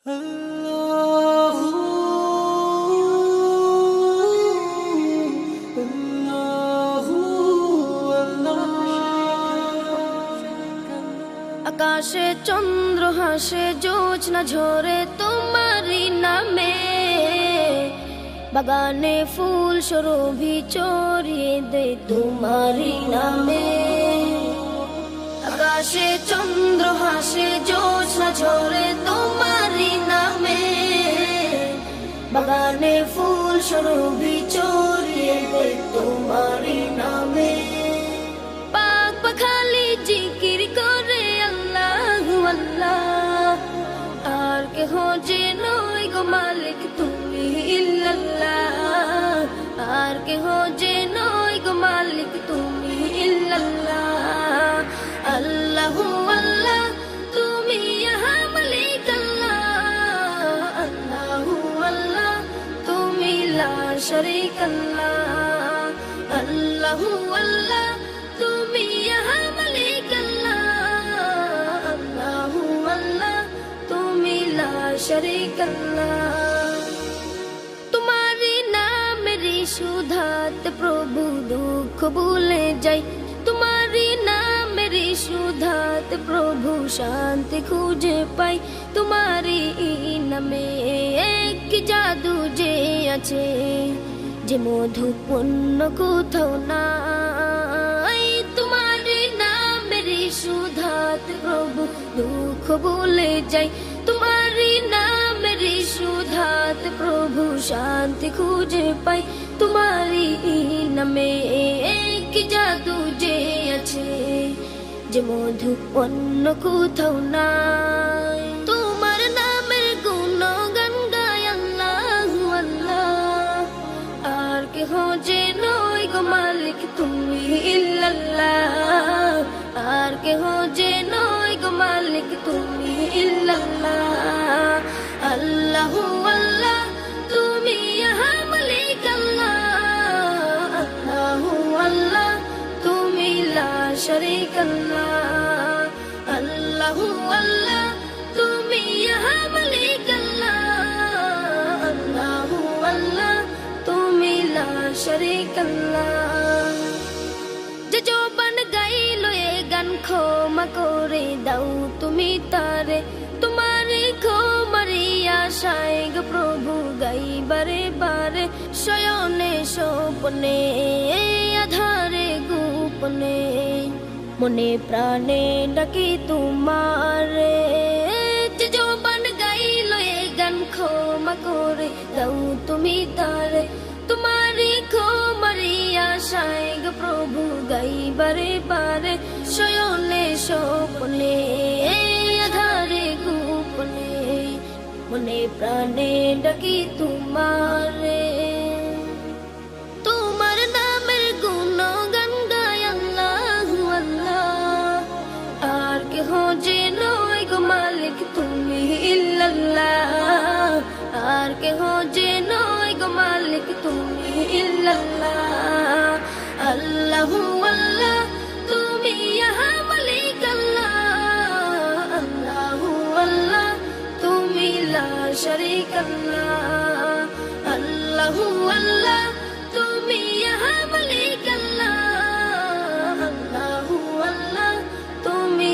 আকাশে চন্দ্র, হাসে জোছনা ঝরে তোমারই নামে। বাগানে ফুল সরভি চড়িয়ে দে তোমারই নামে। আকাশে চন্দ্র, হাসে জোছনা ঝরে ফুল সরভি চড়িয়ে দে তোমারই নামে। পাক পাখালি জিকির করে আল্লাহ আল্লাহ। আর কেহ যে নয় গো মালিক তুমি ইল্লাল্লাহ। আর কেহ যে নয় গো মালিক তুমি ইল্লাল্লাহ। আল্লাহ আল্লাহ আল্লাহ আল্লাহ তুমি ইহা মালিক আল্লাহ। আল্লাহ তুমি লা শরীক আল্লাহ। তোমারি নামেরি সুধাত প্রভু দুঃখ ভুলে যাই। তোমারি নামেরি সুধাত প্রভু শান্তি খুঁজে পাই। তোমারি নামে এক যে আছে যে মধু পণ্য কোথাও নাই। তোমারি নামেরি সুধাত প্রভু, দুঃখ ভুলে যাই। তোমারি নামেরি সুধাত প্রভু, শান্তি খুঁজে পাই। তোমারি নামে এক জাদু যে আছে, যে মধু অন্য কোথাও নাই। ইল্লাল্লাহ। আর কেহ যে নয় গো মালিক, তুমি ইল্লাল্লাহ। আল্লাহ আল্লাহ, তুমি ইহা মালিক আল্লাহ। আল্লাহ আল্লাহ, তুমি লা শরীক আল্লাহ। আল্লাহ আল্লাহ, তুমি ইহা মালিক আল্লাহ। আল্লাহ আল্লাহ, তুমি লা আল্লাহ। ক্ষমা করে দাও তুমি তারে। তোমারে ক্ষমারি আশায় প্রভু গাই বারে। বারে শয়নে, স্বপনে, আধারে, গোপনে। মনে প্রাণে ডাকি তোমারে। জবান গাইল এ গান ক্ষমা করে দাও তুমি তারে। তোমারি ক্ষমারি আশায় গো প্রভু গাই বারে বারে। শয়নে স্বপনে আধারে গোপনে, মনে প্রাণে ডাকি তোমারে। তোমার নামের গুণ গান আর কেহ যে নয় গো মালিক তুমি ইল্লাল্লাহ। আর কেহ যে নয় গো মালিক তুমি ইল্লাল্লাহ। আল্লাহ শরীক আল্লাহ আল্লাহ আল্লাহ তুমি ইহা মালিক আল্লাহ আল্লাহ আল্লাহ তুমি